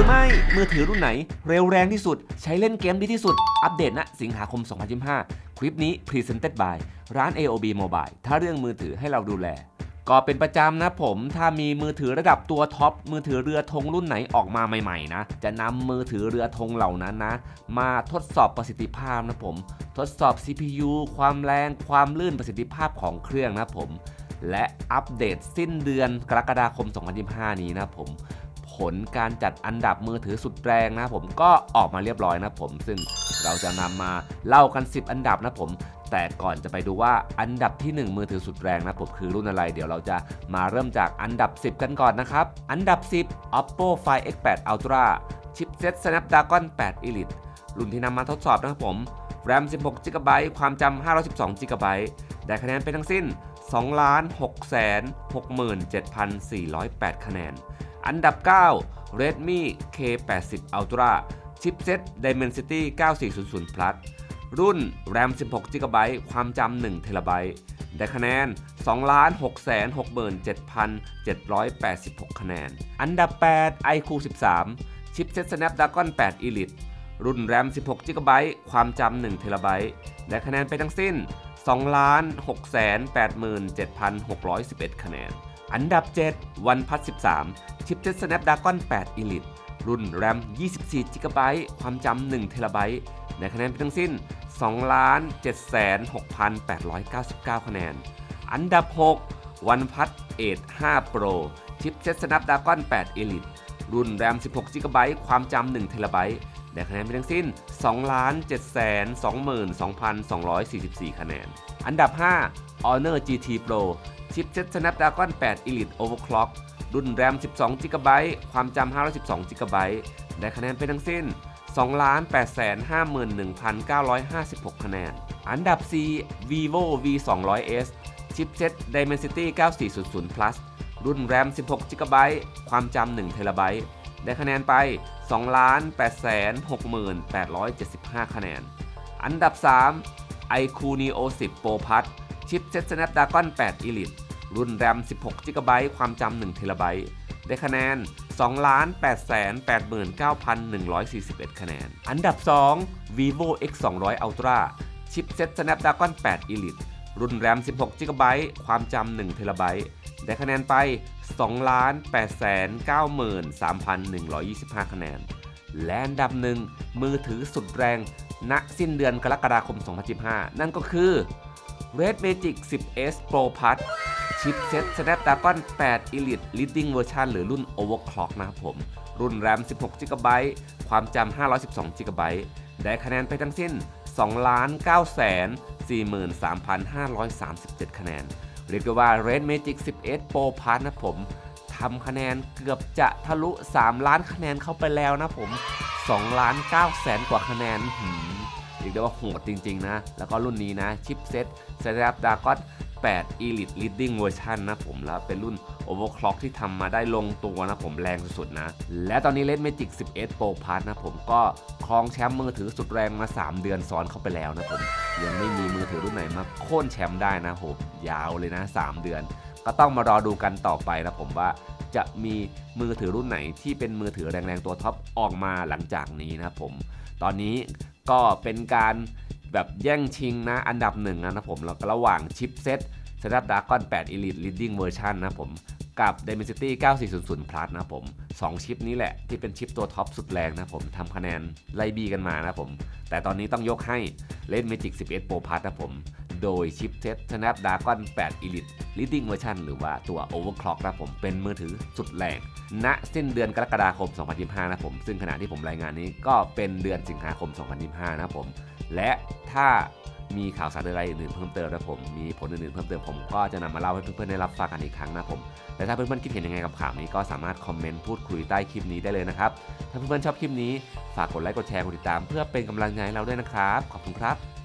รือไม่ มือถือรุ่นไหน เร็วแรงที่สุด ใช้เล่นเกมดีที่สุด อัปเดตณสิงหาคม 2025 คลิปนี้ Presented by ร้าน AOB Mobile ถ้าเรื่องมือถือให้เราดูแล ก็เป็นประจำนะผม ถ้ามีมือถือระดับตัวท็อป มือถือเรือธงรุ่นไหนออกมาใหม่ๆนะ จะนำมือถือเรือธงเหล่านั้นนะ มาทดสอบประสิทธิภาพนะผม ทดสอบ CPU ความแรง ความลื่นประสิทธิภาพของเครื่องนะผม และอัปเดตสิ้นเดือนกรกฎาคม 2025 นี้นะผม ผลการจัดอันดับมือถือสุดแรงนะผมก็ออกมาเรียบร้อยนะผม ซึ่งเราจะนำมาเล่ากัน 10 อันดับนะผมแต่ก่อนจะไปดูว่าอันดับที่ 1 มือถือสุดแรงนะผมคือรุ่นอะไร เดี๋ยวเราจะมาเริ่มจากอันดับ 10 กันก่อนนะครับ อันดับ 10 Oppo Find X8 Ultra ชิปเซ็ต Snapdragon 8 Elite รุ่นที่นำมาทดสอบนะครับผม RAM 16 GB ความจำ512 GB ได้คะแนนเป็นทั้งสิ้น 2 6 6 7 4 0 8 คะแนน อันดับ 9 Redmi K80 Ultra ชิปเซ็ต Dimensity 9400 Plus รุ่น RAM 16 GB ความจำ1 TB ได้คะแนน 2 6 6 7,786 คะแนน อันดับ 8 iQOO 13 ชิปเซ็ต Snapdragon 8 Elite รุ่น RAM 16 GB ความจำ1 TB ได้คะแนนไปทั้งสิ้น 2 6 87,611 คะแนน อันดับ 7 OnePlus 13 ชิปเซ็ต Snapdragon 8 Elite รุ่น RAM 24 GB ความจำ1 TB ได้คะแนนไปทั้งสิ้น 2,76,899 คะแนน อันดับ 6 OnePlus 8 5 Pro ชิปเซ็ต Snapdragon 8 Elite รุ่น RAM 16 GB ความจำ1 TB ได้คะแนนไปทั้งสิ้น 2 722,244 คะแนน อันดับ 5 Honor GT Pro ชิปเซ็ต Snapdragon 8 Elite Overclock รุ่น RAM 12 GB ความจำ 512 GB ได้คะแนนไปทั้งสิ้น 2,851,956 คะแนน อันดับ4 Vivo V 2 0 0 S ชิปเซ็ต Dimensity 9400 Plus รุ่น RAM 16 GB ความจำ 1 TB ได้คะแนนไป 2 8 6 8 7 5 คะแนน อันดับ 3 iQOO Neo 10 Pro Plus ชิปเซ็ต Snapdragon 8 Elite รุ่น RAM 16 GB ความจำ1 TB ได้คะแนน 2,889,141 คะแนน อันดับ 2 vivo x 2 0 0 ultra ชิปเซ็ต snapdragon 8 elite รุ่น RAM 16 GB ความจำ1 TB ได้คะแนนไป 2,893,125 คะแนน และอันดับหนึ่งมือถือสุดแรง ณ สิ้นเดือนกรกฎาคม 2015 นั่นก็คือ Red Magic 10s Pro Plus ชิปเซ็ต Snapdragon 8 Elite Leading Version หรือรุ่น Overclock นะครับผม รุ่น RAM 16 GB ความจำ512 GB ได้คะแนนไปทั้งสิ้น 2,943,537 คะแนน เรียกได้ว่า Red Magic 10s Pro Plus นะผมทำคะแนนเกือบจะทะลุ 3 ล้านคะแนนเข้าไปแล้วนะผม2ล้าน9แสนกว่าคะแนนหืมเรียกได้ว่าโหดจริง ๆ นะ แล้วก็รุ่นนี้นะ ชิปเซ็ต Snapdragon 8 Elite Leading Version นะผมแล้วเป็นรุ่น Overclock ที่ทำมาได้ลงตัวนะผมแรงสุดๆนะ และตอนนี้ Red Magic 11 Pro Plus นะผมก็ครองแชมป์มือถือสุดแรงมา 3 เดือนซ้อนเข้าไปแล้วนะผม ยังไม่มีมือถือรุ่นไหนมาโค่นแชมป์ได้นะผมยาวเลยนะ 3 เดือน ก็ต้องมารอดูกันต่อไปนะผมว่าจะมีมือถือรุ่นไหนที่เป็นมือถือแรงๆตัวท็อปออกมาหลังจากนี้นะผม ตอนนี้ก็เป็นการ แบบแย่งชิงนะ อันดับหนึ่งนะผมแล้วระหว่างชิปเซ็ต Snapdragon 8 Elite Leading Version นะผมกับ Dimensity 9400 Plus นะผม 2 ชิปนี้แหละที่เป็นชิปตัวท็อปสุดแรงนะผมทำคะแนนไล่บีกันมานะผม แต่ตอนนี้ต้องยกให้เล่น Magic 11 Pro Plus นะผม โดยชิปเซ็ต Snapdragon 8 Elite Leading Version หรือว่าตัว Overclock นะผมเป็นมือถือสุดแรงณสิ้นเดือนกรกฎาคม 2025 นะผม ซึ่งขณะที่ผมรายงานนี้ก็เป็นเดือนสิงหาคม 2025 นะผม และ ถ้ามีข่าวสารอะไรอื่นๆเพิ่มเติมนะผม มีผลอื่นๆเพิ่มเติมผมก็จะนำมาเล่าให้เพื่อนๆได้รับฟังกันอีกครั้งนะผม และถ้าเพื่อนๆคิดเห็นยังไงกับข่าวนี้ก็สามารถคอมเมนต์พูดคุยใต้คลิปนี้ได้เลยนะครับ ถ้าเพื่อนๆชอบคลิปนี้ฝากกดไลค์กดแชร์กดติดตาม เพื่อเป็นกำลังใจให้เราด้วยนะครับ ขอบคุณครับ